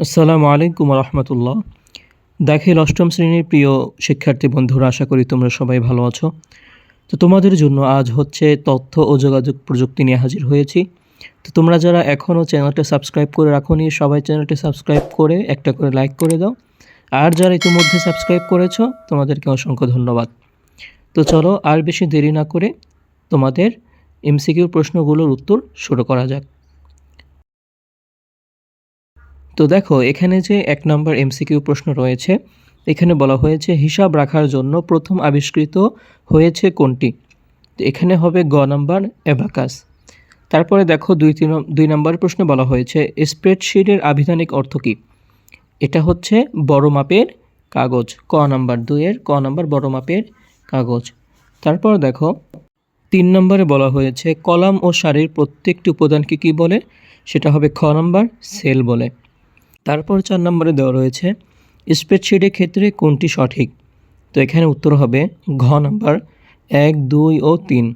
আসসালামু আলাইকুম রহমতুল্লাহ দাখিল অষ্টম শ্রেণির প্রিয় শিক্ষার্থী বন্ধুরা, আশা করি তোমরা সবাই ভালো আছো। তো তোমাদের জন্য আজ হচ্ছে তথ্য ও যোগাযোগ প্রযুক্তি নিয়ে হাজির হয়েছি। তো তোমরা যারা এখনও চ্যানেলটা সাবস্ক্রাইব করে রাখোনি, সবাই চ্যানেলটি সাবস্ক্রাইব করে একটা করে লাইক করে দাও। আর যারা ইতিমধ্যে সাবস্ক্রাইব করেছ, তোমাদেরকে অসংখ্য ধন্যবাদ। তো চলো আর বেশি দেরি না করে তোমাদের এমসিকিউ প্রশ্নগুলোর উত্তর শুরু করা যাক। তো দেখো, এখানে যে এক নম্বর এমসিকিউ প্রশ্ন রয়েছে, এখানে বলা হয়েছে হিসাব রাখার জন্য প্রথম আবিষ্কৃত হয়েছে কোনটি? তো এখানে হবে গ নাম্বার অ্যাবাকাস। তারপরে দেখো দুই তিন, দুই নম্বর প্রশ্নে বলা হয়েছে, স্প্রেডশিটের আবিধানিক অর্থ কী? এটা হচ্ছে বড় মাপের কাগজ, ক নাম্বার দুইয়ের, ক নাম্বার বড় মাপের কাগজ। তারপর দেখো, তিন নম্বরে বলা হয়েছে, কলাম ও সারির প্রত্যেকটি উপাদানকে কী বলে? সেটা হবে খ নম্বর সেল বলে। তারপর চার নম্বরে দেওয়া রয়েছে স্প্রেডশিটের ক্ষেত্রে কোনটি সঠিক? তো এখানে উত্তর হবে ঘ নাম্বার, এক, দুই ও তিন।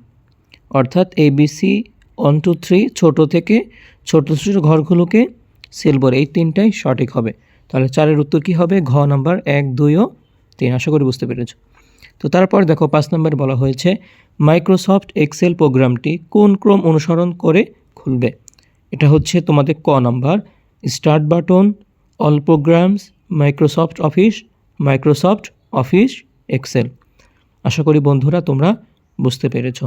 অর্থাৎ এবিসি ওয়ান টু থ্রি ছোটো থেকে ছোট ছোটো ঘরগুলোকে সেল বলে এই তিনটাই সঠিক হবে। তাহলে চারের উত্তর কী হবে? ঘ নাম্বার, এক, দুই ও তিন। আশা করি বুঝতে পেরেছ। তো তারপর দেখো পাঁচ নম্বরে বলা হয়েছে মাইক্রোসফট এক্সেল প্রোগ্রামটি কোন ক্রম অনুসরণ করে খুলবে? এটা হচ্ছে তোমাদের ক number start button all programs Microsoft Office Microsoft Office Excel আশা করি বন্ধুরা তোমরা বুঝতে পেরেছ।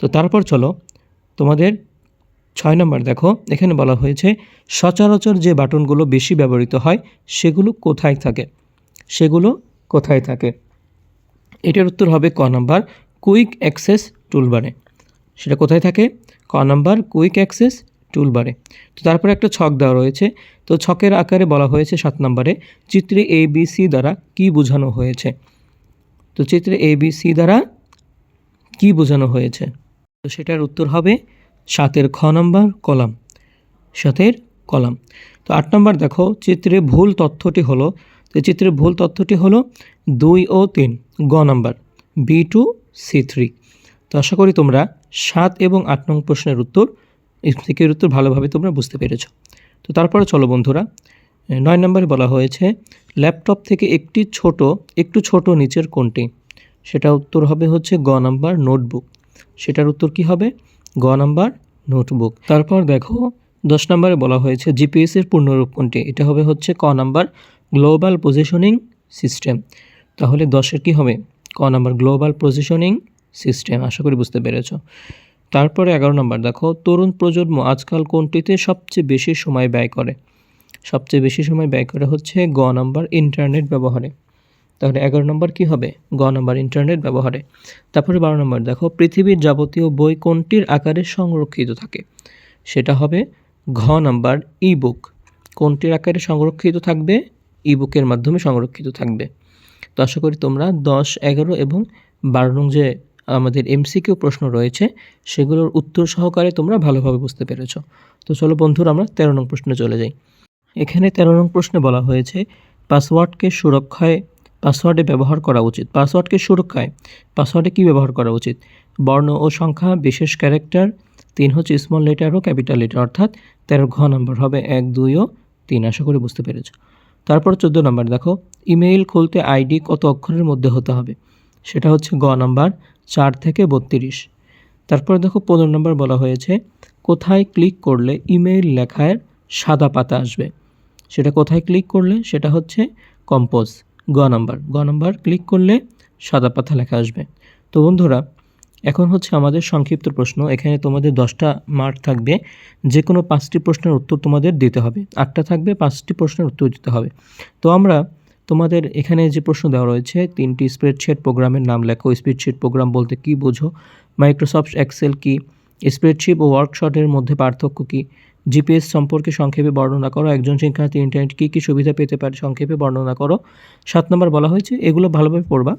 তো তারপর চলো, তোমাদের ছয় নম্বর দেখো, এখানে বলা হয়েছে, সচরাচর যে বাটনগুলো বেশি ব্যবহৃত হয়, সেগুলো কোথায় থাকে? সেগুলো কোথায় থাকে? এটার উত্তর হবে ক নাম্বার কুইক অ্যাক্সেস টুলবারে সেটা কোথায় থাকে? ক নাম্বার কুইক অ্যাক্সেস টুলবারে। তো তারপরে একটা ছক দেওয়া রয়েছে। তো ছকের আকারে বলা হয়েছে সাত নম্বরে, চিত্রে এ বি সি দ্বারা কি বোঝানো হয়েছে? তো চিত্রে এ বি সি দ্বারা কি বোঝানো হয়েছে? তো সেটার উত্তর হবে সাতের খ নম্বর কলাম। সাতের কলাম। তো আট নম্বর দেখো, চিত্রে ভুল তথ্যটি হলো, তো চিত্রে ভুল তথ্যটি হলো দুই ও তিন, গ number B two C three তো আশা করি তোমরা সাত এবং আট নং প্রশ্নের উত্তর এর উত্তর ভালোভাবে তোমরা বুঝতে পেরেছ। তো তারপরে চলো বন্ধুরা নয় নম্বরে বলা হয়েছে, ল্যাপটপ থেকে একটি ছোট, একটু ছোট নিচের কোনটি? সেটা উত্তর হবে হচ্ছে গ নাম্বার নোটবুক। সেটার উত্তর কি হবে? গ নাম্বার নোটবুক। তারপর দেখো, দশ নম্বরে বলা হয়েছে জিপিএসের পূর্ণরূপ কোনটি? এটা হবে হচ্ছে ক নাম্বার গ্লোবাল পজিশনিং সিস্টেম। তাহলে দশের কি হবে? ক নাম্বার গ্লোবাল পজিশনিং সিস্টেম, আশা করি বুঝতে পেরেছ। তারপরে এগারো নম্বর, দেখো, তরুণ প্রজন্ম আজকাল কোনটিতে সবচেয়ে বেশি সময় ব্যয় করে? সবচেয়ে বেশি সময় ব্যয় করে হচ্ছে গ নাম্বার ইন্টারনেট ব্যবহারে। তাহলে এগারো নম্বর কী হবে? গ নম্বর ইন্টারনেট ব্যবহারে। তারপরে বারো নম্বর, দেখো, পৃথিবীর যাবতীয় বই কোনটির আকারে সংরক্ষিত থাকে? সেটা হবে ঘ নাম্বার ই বুক কোনটির আকারে সংরক্ষিত থাকবে? ই বুকের মাধ্যমে সংরক্ষিত থাকবে। তো আশা করি তোমরা দশ, এগারো এবং বারো নং যে আমাদের এমসিকিউ প্রশ্ন রয়েছে, সেগুলোর উত্তর সহকারে তোমরা ভালোভাবে বুঝতে পেরেছ। তো চলো বন্ধুরা, আমরা তেরো নং প্রশ্নে চলে যাই। এখানে তেরো নং প্রশ্নে বলা হয়েছে, পাসওয়ার্ডকে সুরক্ষায়, পাসওয়ার্ডে ব্যবহার করা উচিত। পাসওয়ার্ডকে সুরক্ষায়, পাসওয়ার্ডে কী ব্যবহার করা উচিত? বর্ণ ও সংখ্যা, বিশেষ ক্যারেক্টার, তিন হচ্ছে স্মল লেটার ও ক্যাপিটাল লেটার অর্থাৎ তেরো ঘ নম্বর হবে এক, দুই ও তিন, আশা করে বুঝতে পেরেছ। তারপর চোদ্দ নম্বর, দেখো, ইমেইল খুলতে আইডি কত অক্ষরের মধ্যে হতে হবে? সেটা হচ্ছে গ নাম্বার চার থেকে বত্রিশ। তারপর দেখো পনেরো নম্বর বলা হয়েছে, কোথায় ক্লিক করলে ইমেইল লেখার সাদা পাতা আসবে? সেটা কোথায় ক্লিক করলে? সেটা হচ্ছে কম্পোজ, গ নাম্বার। গ নাম্বার ক্লিক করলে সাদা পাতা লেখা আসবে। তো বন্ধুরা, এখন হচ্ছে আমাদের সংক্ষিপ্ত প্রশ্ন। এখানে তোমাদের দশটা মার্ক থাকবে। যে কোনো পাঁচটি প্রশ্নের উত্তর তোমাদের দিতে হবে। আটটা থাকবে, পাঁচটি প্রশ্নের উত্তর দিতে হবে। তো আমরা তোমাদের এখানে যে প্রশ্ন দেওয়া রয়েছে, তিনটি স্প্রেডশিট প্রোগ্রামের নাম লেখো। স্প্রেডশিট প্রোগ্রাম বলতে কী বোঝো? মাইক্রোসফট এক্সেল কি? স্প্রেডশিট ও ওয়ার্কশটের মধ্যে পার্থক্য কী? জিপিএস সম্পর্কে সংক্ষেপে বর্ণনা করো। একজন শিক্ষার্থী ইন্টারনেট কী কী সুবিধা পেতে পারে সংক্ষেপে বর্ণনা করো। সাত নম্বর বলা হয়েছে, এগুলো ভালোভাবে পড়বা।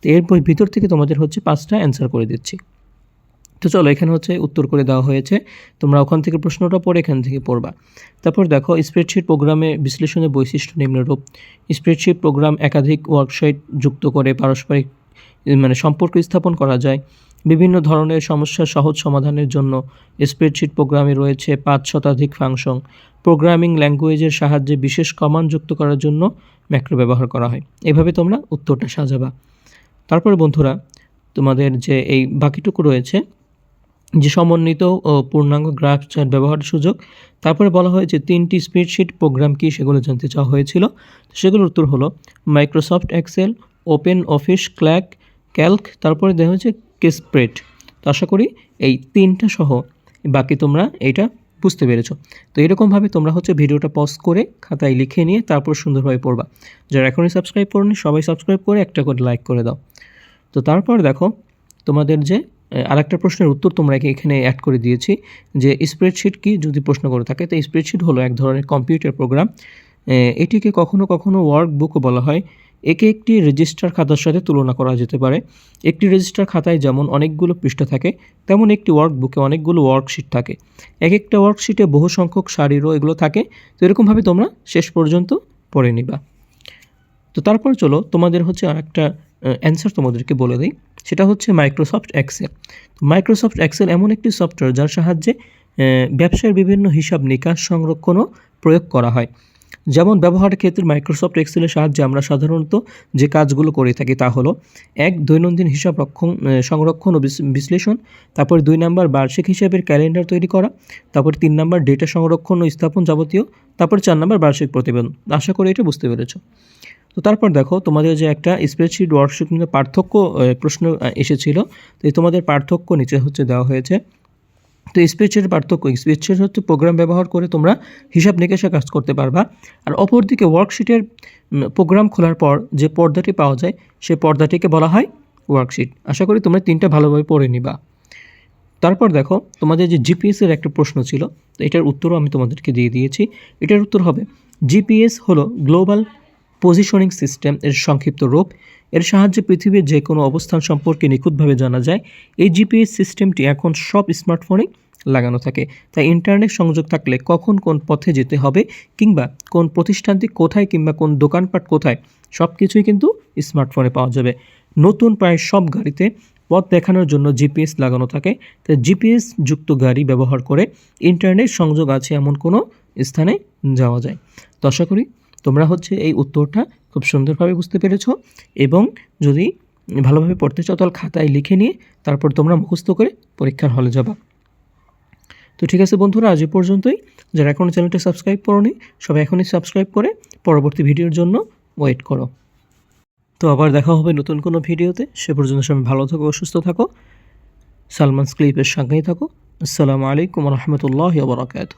তো এর ভিতর থেকে তোমাদের হচ্ছে পাঁচটা অ্যান্সার করে দিচ্ছি। তো চলো এখানে হচ্ছে উত্তর করে দেওয়া হয়েছে। তোমরা ওখান থেকে প্রশ্নটা পড়ে এখান থেকে পড়বা। তারপর দেখো স্প্রেডশিট প্রোগ্রামে বিশ্লেষণের বৈশিষ্ট্য নিম্নরূপ। স্প্রেডশিট প্রোগ্রাম একাধিক ওয়ার্কশাইট যুক্ত করে পারস্পরিক মানে সম্পর্ক স্থাপন করা যায়। বিভিন্ন ধরনের সমস্যার সহজ সমাধানের জন্য স্প্রেডশিট প্রোগ্রামে রয়েছে পাঁচ শতাধিক ফাংশন প্রোগ্রামিং ল্যাঙ্গুয়েজের সাহায্যে বিশেষ কমান্ড যুক্ত করার জন্য ম্যাক্রো ব্যবহার করা হয়। এভাবে তোমরা উত্তরটা সাজাবা। তারপরে বন্ধুরা, তোমাদের যে এই বাকিটুকু রয়েছে যে সমন্বিত, ও পূর্ণাঙ্গ গ্রাফ চার্ট ব্যবহারের সুযোগ। তারপরে বলা হয় যে তিনটি স্প্রেডশিট প্রোগ্রাম কি সেগুলো জানতে চাওয়া হয়েছিল। সেগুলোর উত্তর হলো, Microsoft, Excel, open Office, calc, calc, তারপরে দেখা হচ্ছে কেসপ্রেড। আশা করি এই তিনটা সহ বাকি তোমরা এটা বুঝতে পেরেছ। তো এরকমভাবে তোমরা হচ্ছে ভিডিওটা পজ করে খাতায় লিখে নিয়ে তারপর সুন্দরভাবে পড়বা। যারা এখনই সাবস্ক্রাইব করনি, সবাই সাবস্ক্রাইব করে একটা করে লাইক করে দাও। তো তারপর দেখো, তোমাদের যে আরেকটা প্রশ্নের উত্তর তোমরা এখানে অ্যাড করে দিয়েছি, যে স্প্রেডশিট কি যদি প্রশ্ন করে থাকে, তো স্প্রেডশিট হলো এক ধরনের কম্পিউটার প্রোগ্রাম এটিকে কখনো কখনো ওয়ার্ক বুকও বলা হয়। একে একটি রেজিস্টার খাতার সাথে তুলনা করা যেতে পারে। একটি রেজিস্টার খাতায় যেমন অনেকগুলো পৃষ্ঠা থাকে, তেমন একটি ওয়ার্ক বুকে অনেকগুলো ওয়ার্কশিট থাকে। এক একটা ওয়ার্কশিটে বহু সংখ্যক সারিরও এগুলো থাকে, তো এরকমভাবে তোমরা শেষ পর্যন্ত পড়ে নিবা। তো তারপর চলো তোমাদের হচ্ছে আরেকটা অ্যান্সার তোমাদেরকে বলে দিই। সেটা হচ্ছে মাইক্রোসফট এক্সেল মাইক্রোসফট এক্সেল এমন একটি সফটওয়্যার যার সাহায্যে ব্যবসার বিভিন্ন হিসাব নিকাশ সংরক্ষণও প্রয়োগ করা হয়। যেমন ব্যবহারের ক্ষেত্রে মাইক্রোসফট এক্সেলের সাহায্যে আমরা সাধারণত যে কাজগুলো করে থাকি তা হলো, এক, দৈনন্দিন হিসাব রক্ষণ সংরক্ষণ ও বিশ্লেষণ, তারপর দুই নাম্বার বার্ষিক হিসাবের ক্যালেন্ডার তৈরি করা, তারপর তিন নাম্বার ডেটা সংরক্ষণ ও স্থাপন যাবতীয়, তারপর চার নাম্বার বার্ষিক প্রতিবেদন। আশা করি এটা বুঝতে পেরেছ। তো তারপর দেখো, তোমাদের যে একটা স্প্রেডশিট ওয়ার্কশিট নিয়ে পার্থক্য প্রশ্ন এসেছিল। তো তোমাদের পার্থক্য নিচে হচ্ছে দেওয়া হয়েছে। তো স্প্রেডশিটের পার্থক্য স্প্রেডশিট হচ্ছে প্রোগ্রাম ব্যবহার করে তোমরা হিসাব নিকেশে কাজ করতে পারবা। আর অপরদিকে ওয়ার্কশিটের প্রোগ্রাম খোলার পর যে পর্দাটি পাওয়া যায়, সে পর্দাটিকে বলা হয় ওয়ার্কশিট আশা করি তোমরা তিনটা ভালোভাবে পড়ে নিবা। তারপর দেখো, তোমাদের যে জিপিএসের একটা প্রশ্ন ছিল, তো এটার উত্তরও আমি তোমাদেরকে দিয়ে দিয়েছি। এটার উত্তর হবে জিপিএস হলো গ্লোবাল পজিশনিং সিস্টেম এর সংক্ষিপ্ত রূপ। এর সাহায্যে পৃথিবীর যে কোনো অবস্থান সম্পর্কে নিখুঁতভাবে জানা যায়, এই জিপিএস সিস্টেমটি এখন সব স্মার্টফোনে লাগানো থাকে। তাই ইন্টারনেট সংযোগ থাকলে কখন কোন পথে যেতে হবে কিংবা কোন প্রতিষ্ঠানটি কোথায় কিংবা কোন দোকানপাট কোথায় সব কিছুই কিন্তু স্মার্টফোনে পাওয়া যাবে। নতুন প্রায় সব গাড়িতে পথ দেখানোর জন্য জিপিএস লাগানো থাকে। তাই জিপিএস যুক্ত গাড়ি ব্যবহার করে ইন্টারনেট সংযোগ আছে এমন কোনো স্থানে যাওয়া যায়। তো আশা করি তোমরা হচ্ছে এই উত্তরটা খুব সুন্দরভাবে বুঝতে পেরেছ এবং যদি ভালোভাবে পড়তে চাও তাহলে খাতায় লিখে নিয়ে তারপর তোমরা মুখস্থ করে পরীক্ষার হলে যাবা। তো ঠিক আছে বন্ধুরা, আজ পর্যন্তই। যারা এখনও চ্যানেলটা সাবস্ক্রাইব করনি, সবাই এখনই সাবস্ক্রাইব করে পরবর্তী ভিডিওর জন্য ওয়েট করো। তো আবার দেখা হবে নতুন কোনো ভিডিওতে। সে পর্যন্ত সবাই ভালো থাকো অসুস্থ থাকো। সালমান স্ক্লিপের সঙ্গেই থাকো। আসসালামু আলাইকুম রহমতুল্লাহ বরাকাতু